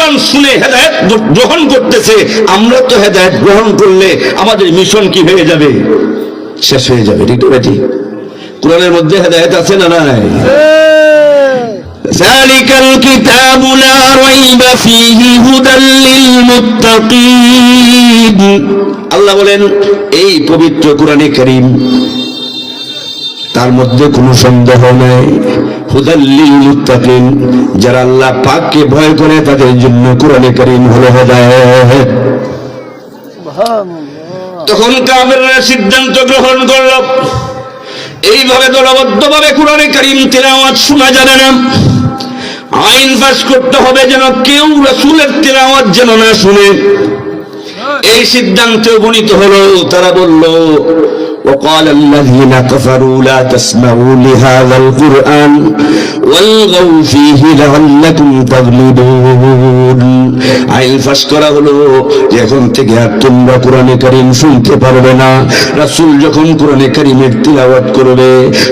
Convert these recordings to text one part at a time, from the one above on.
কোরআন শুনে হেদায়ত গ্রহণ করতেছে আমরা তো হেদায়ত গ্রহণ করলে আমাদের মিশন কি হয়ে যাবে শেষ হয়ে যাবে ঠিক না ঠিক কোরআনের মধ্যে হেদায়ত আছে না নাই ذلك الكتاب لا ريب فيه هدى للمتقين আল্লাহ বলেন এই পবিত্র কোরআনে করিম তার মধ্যে কোনো সন্দেহ নাই হুদাল্লিল মুত্তাকিন যারা আল্লাহ পাককে ভয় করে তাদের জন্য কোরআনে করিম হলো হেদায়েত। তখন কাফেররা সিদ্ধান্ত গ্রহণ করল এইভাবে দলবদ্ধভাবে কোরআনে করিম তেলাওয়াত শোনা যাবে না। আইন পাস করতে হবে যেন কেউ রাসূলের তেলাওয়াত যেন না শুনে। এই সিদ্ধান্তে উপনীত হলো তারা বলল وقال الذين كفروا لا تسمعوا لهذا القرآن والغوا فيه لعلكم تغلبون আইন ফাঁস করা হলো যে এখন থেকে আর তোমরা কোরআনে কারিম শুনতে পারবে না রাসূল যখন কোরআনে কারিমের তিলাওয়াত করবে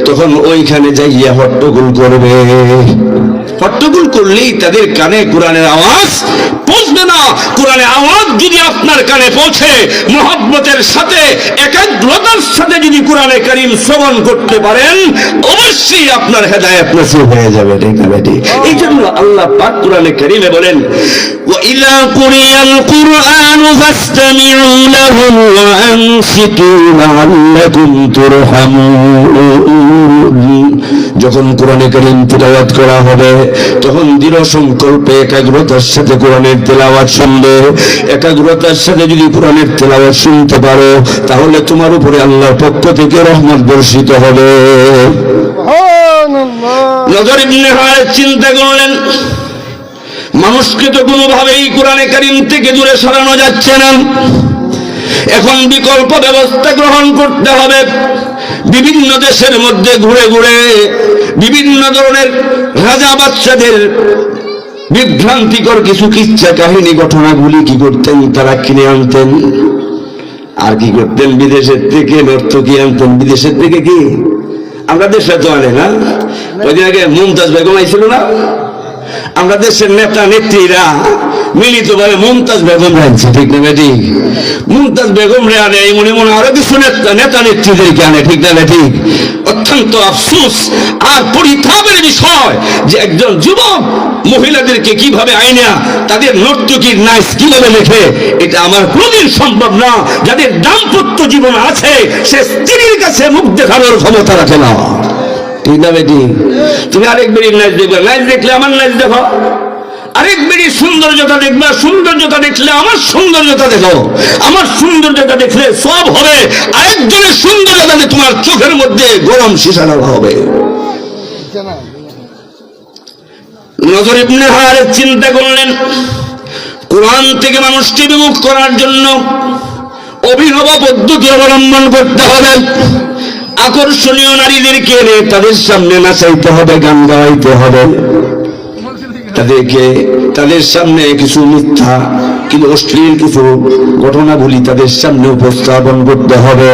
তখন ওইখানে যাইয়া হট্টগোল করবে হট্টগোল করলেই তাদের কানে কোরআনের আওয়াজ পৌঁছবে না কোরআনের আওয়াজ যদি আপনার কানে পৌঁছে মহব্বতের সাথে একাগ্রতার সাথে যদি কোরআনে করিম শ্রবণ করতে পারেন অবশ্যই আপনার হেদায়েত নসিব হয়ে যাবে ঠিক না বেটি এই জন্য আল্লাহ পাক কোরআনে করিমে বলেন وإذا قرئ القرآن فاستمعوا له وأنصتوا لعلكم ترحمون যখন কোরআনে করিম তিলাওয়াত করা হবে তখন দৃঢ় সংকল্পে একাগ্রতার সাথে কোরআনের তেলাওয়াত শুনবে। একাগ্রতার সাথে যদি কোরআনের তেলাওয়াত শুনতে পারো তাহলে তোমার উপরে আল্লাহর পক্ষ থেকে রহমত বর্ষিত হবে। নজর ইবনে হায় চিন্তা করলেন মানুষকে তো কোনোভাবেই কোরআনে কারিম থেকে দূরে সরানো যাচ্ছে না। এখন বিকল্প ব্যবস্থা গ্রহণ করতে হবে। বিভিন্ন দেশের মধ্যে ঘুরে ঘুরে বিভিন্ন ধরনের রাজা বাচ্চাদের বিভ্রান্তিকর কিছু কিচ্ছা কাহিনী ঘটনাগুলি কি করতেন? তারা কিনে আনতেন। আর কি করতেন? বিদেশের থেকে নর্তকী আনতেন। বিদেশের থেকে কি? আমরা দেশে তো আনে না। ওইদিন আগে মুমতাজ বেগম আইছিল না? আমরা দেশের নেতা, নেত্রীরা মিলিত ভাবে মুমতাজ বেগম রাখছে ঠিক না বেটি? মুমতাজ বেগম রে আনে এই মনে মনে আরও কিছু নেতা নেতা নেত্রীদেরকে আনে, ঠিক না বেটি? অত্যন্ত আফসুস আর পরিতাপের বিষয় যে একজন যুবক মহিলাদেরকে কীভাবে আইনা তাদের নর্তকীর নাইস কীভাবে লেখে, এটা আমার কোনদিন সম্ভব না। যাদের দাম্পত্য জীবন আছে, সে স্ত্রীর কাছে মুখ দেখানোর ক্ষমতা রাখে না। ঠিক না বেটি? তুমি আরেক বেরিয়ে দেখবে। নাচ দেখলে আমার নাচ দেখো। আরেক বেরি সৌন্দর্যতা দেখবে সৌন্দর্যতা দেখলে আমার সৌন্দর্যতা দেখো। আমার সৌন্দর্যতা দেখলে সব হবে। আরেকজনের সৌন্দর্যতা তোমার চোখের মধ্যে গরম শিশা দেওয়া হবে। নজর ইবনে হারে চিন্তা করলেন, কোরআন থেকে মানুষকে বিমুখ করার জন্য অভিনব পদ্ধতি অবলম্বন করতে হবে। আকর্ষণীয় নারীদেরকে এনে তাদের সামনে নাচাইতে হবে, গান গাওয়াইতে হবে। তাদেরকে তাদের সামনে কিছু মিথ্যা কিন্তু অশ্লীল কিছু ঘটনাগুলি তাদের সামনে উপস্থাপন করতে হবে।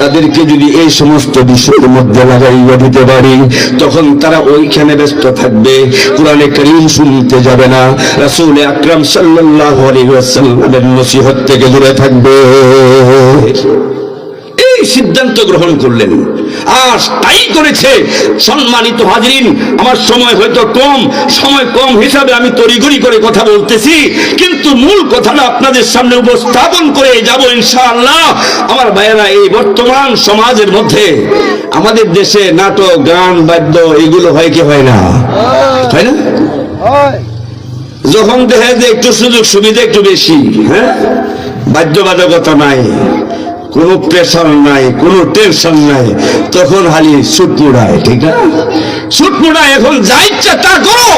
তাদেরকে যদি এই সমস্ত বিষয়ের মধ্যে লাগাইয়া দিতে পারি, তখন তারা ওইখানে ব্যস্ত থাকবে, কোরআনে করিম শুনতে যাবে না, রাসূল আকরাম সাল্লাল্লাহু আলাইহি ওয়াসাল্লামের নসিহত থেকে দূরে থাকবে। সিদ্ধান্ত গ্রহণ করলেন। আর তাই করেছে। সম্মানিত হাজরিন আমার সময় হয়তো কম সময় কম হিসাবে আমি তড়িগড়ি করে কথা বলতেছি কিন্তু মূল কথাটা আপনাদের সামনে উপস্থাপন করে যাব ইনশাআল্লাহ। আমার ভাইয়েরা এই বর্তমান সমাজের মধ্যে আমাদের দেশে নাটক গান বাদ্য এগুলো হয় কি হয় না? হয়। না? যখন দেখা যায় একটু সুযোগ সুবিধা একটু বেশি হ্যাঁ? বাধ্যবাধকতা নাই। কোনো প্রেশার নাই কোনো টেনশন নাই তখন হালি সুট মুড়ায় ঠিক না? সুট মুড়ায় এখন যা ইচ্ছা তা করো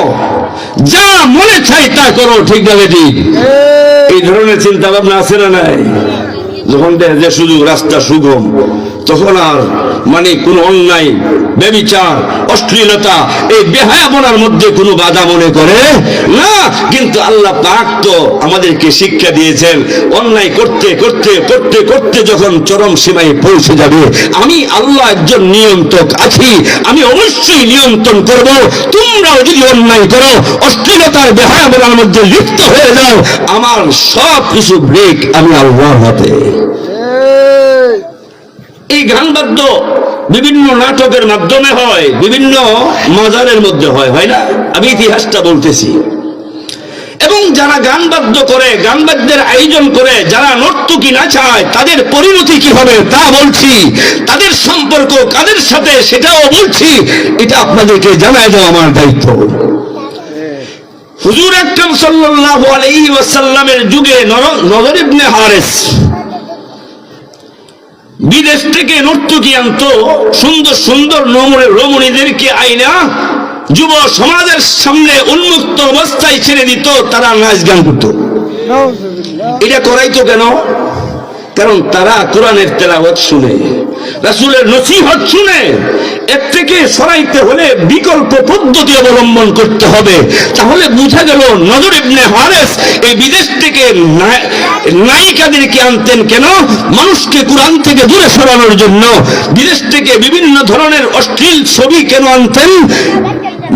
যা মনে চাই তা করো ঠিক না বেটি? এই ধরনের চিন্তা ভাবনা আছে না নাই? যখন দেখে যে সুযোগ রাস্তা সুগম, তখন আর মানে কোনো অন্যায়, বেবিচার, অশ্লীলতা, এই বেহায়াপনার মধ্যে কোনো বাধা মনে করে না। কিন্তু আল্লাহ পাক তো আমাদেরকে শিক্ষা দিয়েছেন, অন্যায় করতে করতে করতে করতে যখন চরম সীমায় পৌঁছে যাবে, আমি আল্লাহ একজন নিয়ন্ত্রক আছি, আমি অবশ্যই নিয়ন্ত্রণ করব। তোমরাও যদি অন্যায় করো, অশ্লীলতার, বেহায়াপনার মধ্যে লিপ্ত হয়ে যাও, আমার সব কিছু ব্রেক আমি আল্লাহর হাতে। এই গান বাদ্য বিভিন্ন নাটকের মাধ্যমে হয়, বিভিন্ন মাজারের মধ্যে হয় হয় না? আমি ইতিহাসটা বলতেছি। এবং যারা গান বাদ্য করে, গান বাদ্যের আয়োজন করে, যারা নর্তকী নাচায়, তাদের পরিণতি কি হবে তা বলছি। তাদের সম্পর্ক কাদের সাথে সেটাও বলছি। এটা আপনাদেরকে জানায় দেওয়া আমার দায়িত্ব। হুজুর আকরাম সাল্লাল্লাহু আলাইহি ওয়াসাল্লামের যুগে নজর ইবনে হারেস বিদেশ থেকে নর্তকী আনত সুন্দর সুন্দর রমণীদেরকে আইনা যুব সমাজের সামনে উন্মুক্ত অবস্থায় ছেড়ে দিত তারা নাচ গান করত। এটা করাইতো কেন? কারণ তারা কোরআনের তেলাওয়াত শুনে। রাসূলের নসিহত শুনে এর থেকে সরাইতে হলে বিকল্প পদ্ধতি অবলম্বন করতে হবে। তাহলে বোঝা গেল নজর ইবনে হারেস এই বিদেশ থেকে নায়িকাদেরকে আনতেন কেন? মানুষকে কোরআন থেকে দূরে সরানোর জন্য। বিদেশ থেকে বিভিন্ন ধরনের অশ্লীল ছবি কেন আনতেন?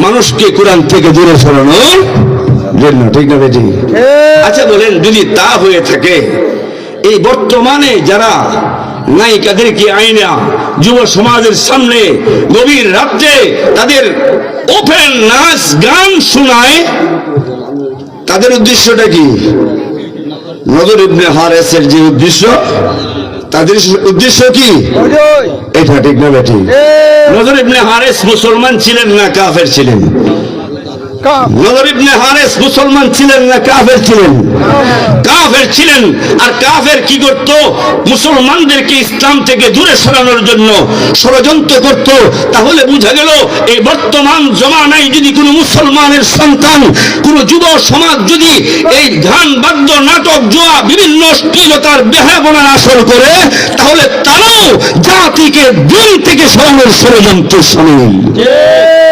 মানুষকে কোরআন থেকে দূরে সরানোর জন্য ঠিক না বেটি আচ্ছা বলেন যদি তা হয়ে থাকে এই বর্তমানে যারা নায়িকাদেরকে আইনা? যুব সমাজের সামনে গভীর রাত্রে তাদের ওপেন নাচ গান শোনায়। তাদের উদ্দেশ্যটা কি? নজর ইবনে হারেসের যে উদ্দেশ্য তাদের উদ্দেশ্য কি? এটা ঠিক না বেটি। নজর ইবনে হারেস মুসলমান ছিলেন না কাফের ছিলেন? নজর ইবনে হারেস মুসলমান ছিলেন না কাফের ছিলেন? কাফের ছিলেন আর কাফের কি করত? মুসলমানদেরকে ইসলাম থেকে দূরে সরানোর জন্য ষড়যন্ত্র করত। তাহলে বোঝা গেল এই বর্তমান জমানায় যদি কোনো মুসলমানের সন্তান কোন যুব সমাজ যদি এই ধান বাদ্য নাটক জোয়া বিভিন্ন অশ্লীলতার বেহাবনার আসর করে তাহলে তারাও জাতিকে দিন থেকে সরানোর ষড়যন্ত্র সামিল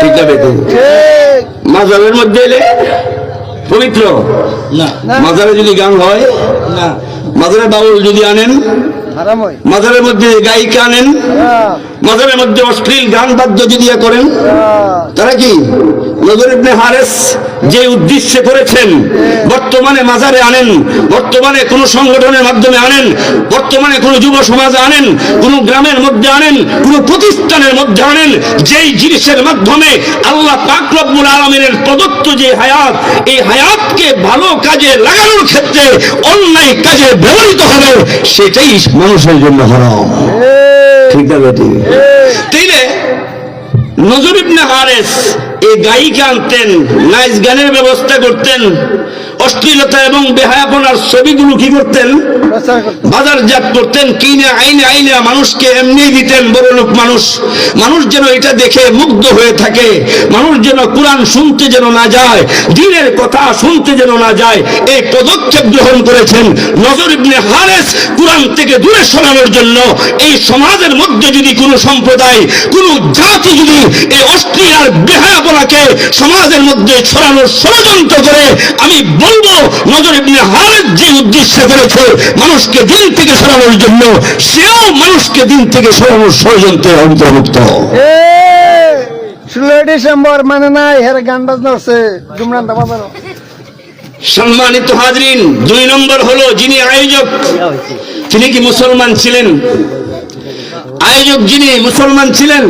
ঠিক আছে। মাজারের মধ্যে এলে পবিত্র। না। মাজারে যদি গান হয় না। মাজারে বাউল যদি আনেন মাজারের মধ্যে গায়িকা আনেন। মাজারের মধ্যে অশ্লীল গান বাদ্য যদি করেন তারা কি? নজর ইবনে হারেস যে উদ্দেশ্যে করেছেন বর্তমানে মাজারে আনেন বর্তমানে কোন সংগঠনের মাধ্যমে আনেন বর্তমানে কোন যুব সমাজে আনেন কোন গ্রামের মধ্যে আনেন কোন প্রতিষ্ঠানের মধ্যে আনেন যেই জিনিসের মাধ্যমে আল্লাহ পাক রব্বুল আলমিনের প্রদত্ত যে হায়াত এই হায়াতকে ভালো কাজে লাগানোর ক্ষেত্রে অন্যায় কাজে ব্যবহৃত হবে, সেটাই মানুষের জন্য হরম। ঠিক না বেটি? তাইলে নজর ইবনে হারেস এই গায়িকা আনতেন, নাইস গানের ব্যবস্থা করতেন। অশ্লীলতা এবং বেহায়াপনার ছবিগুলো কি করতেন? বাজারজাত করতেন কিনে আইনে আইনে মানুষকে এমনি দিতেন বড় লোক মানুষ। মানুষ যেন এটা দেখে মুগ্ধ হয়ে থাকে মানুষ যেন কোরআন শুনতে যেন না যায় দিনের কথা শুনতে যেন না যায় এই পদক্ষেপ গ্রহণ করেছেন নজর ইবনে হারেস কোরআন থেকে দূরে সরানোর জন্য। এই সমাজের মধ্যে যদি কোনো সম্প্রদায় কোনো জাতি যদি এই অশ্লীল আর বেহায়াপনাকে সমাজের মধ্যে ছড়ানোর ষড়যন্ত্র করে আমি বলব নজর ইবনে হারেস যে উদ্দেশ্যে করেছে মানুষকে দিন থেকে সরানোর জন্য সেও মানুষকে দিন থেকে সরানোর ষড়যন্ত্রের অন্তর্ভুক্ত। ডিসেম্বর মানে নাই হের গান বাজনা হচ্ছে। ডুমরান্তা বাজার সম্মানিত হাজরিন দুই নম্বর হলো যিনি আয়োজক তিনি কি মুসলমান ছিলেন? আয়োজক যিনি মুসলমান ছিলেন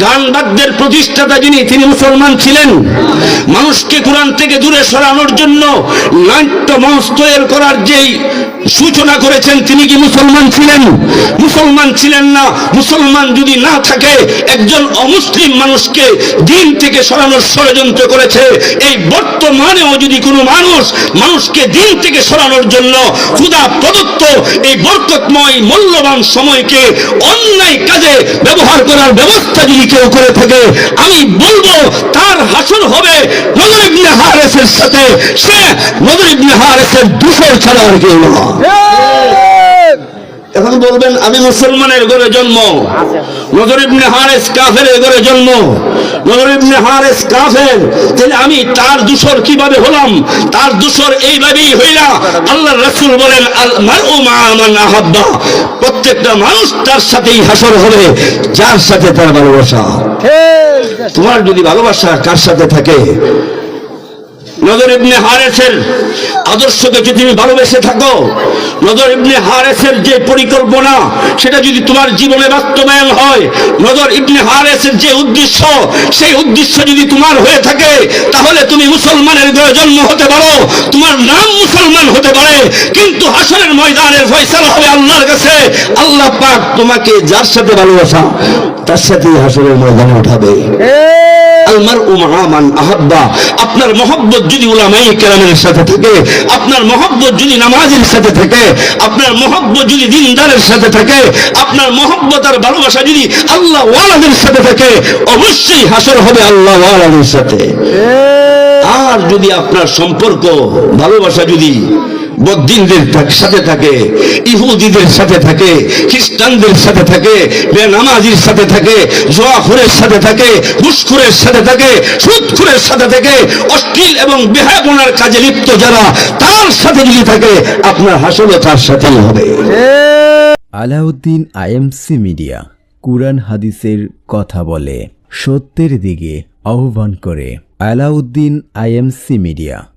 গান বাদ্যের প্রতিষ্ঠাতা যিনি, তিনি মুসলমান ছিলেন। মানুষকে কোরআন থেকে দূরে সরানোর জন্য নাট্য মঞ্চ তৈরি করার যেই সূচনা করেছেন, তিনি কি মুসলমান ছিলেন? মুসলমান ছিলেন না। মুসলমান যদি না থাকে, একজন অমুসলিম মানুষকে দিন থেকে সরানোর ষড়যন্ত্র করেছে। এই বর্তমানেও যদি কোনো মানুষ মানুষকে দিন থেকে সরানোর জন্য ক্ষুদা প্রদত্ত এই বরকতময়, মূল্যবান সময়কে অন্যায় কাজে ব্যবহার করার ব্যবস্থা যদি কেউ করে থাকে আমি বলব তার হাসর হবে নজর ইবনে হারেসের সাথে। সে নজর ইবনে হারেসের দূষর ছাড়া আর কেউ না। এখন বলবেন আমি মুসলমানের ঘরে জন্ম। নজর ইবনে হারেস কাফের ঘরে জন্ম। নজর হারেস কাফের তাহলে আমি তার দূষর কীভাবে হলাম? তার দূষর এইভাবেই হইলা। আল্লাহ রাসূল বলেন আহাব্বা। প্রত্যেকটা মানুষ তার সাথেই হাসর হবে যার সাথে তার ভালোবাসা। তোমার যদি ভালোবাসা কার সাথে থাকে? নজর ইবনে হারেসের আদর্শকে যদি তুমি ভালোবেসে থাকো, নজর ইবনে হারেসের যে পরিকল্পনা, সেটা যদি তোমার জীবনে বাস্তবায়ন হয়, নজর ইবনে হারেসের যে উদ্দেশ্য, সেই উদ্দেশ্য যদি তোমার হয়ে থাকে, তাহলে তুমি মুসলমানের জন্ম হতে পারো, তোমার নাম মুসলমান হতে পারে, কিন্তু হাসরের ময়দানের ফয়সালা হবে আল্লাহর কাছে আল্লাহ পাক তোমাকে যার সাথে ভালোবাসা, তার সাথেই হাসরের ময়দানে উঠাবে। আলমার আহাব্বা। আপনার মহব্বত যদি উলামাই কেরামের সাথে থাকে, আপনার মহব্বত যদি নামাজের সাথে থাকে, আপনার মহব্বত যদি দিনদারের সাথে থাকে, আপনার মহব্বত আর ভালোবাসা যদি আল্লাহ ওয়ালাদের সাথে থাকে, অবশ্যই হাসর হবে আল্লাহ ওয়ালাদের সাথে। আর যদি আপনার সম্পর্ক, ভালোবাসা যদি বদ্দিনদের সাথে থাকে, ইহুদিদের সাথে থাকে, খ্রিস্টানদের সাথে থাকে, বেনামাজির সাথে থাকে, জোয়াখুরের সাথে থাকে, ঘুষখুরের সাথে থাকে, সুদখুরের সাথে থাকে, অশ্লীল এবং বেহাপনার কাজে লিপ্ত যারা, তার সাথে যদি থাকে, আপনার হাসলও তার সাথেই হবে। আলাউদ্দিন আইএমসি মিডিয়া, কুরআন হাদিসের কথা বলে, সত্যের দিকে আহ্বান করে, আলাউদ্দিন আইএমসি মিডিয়া।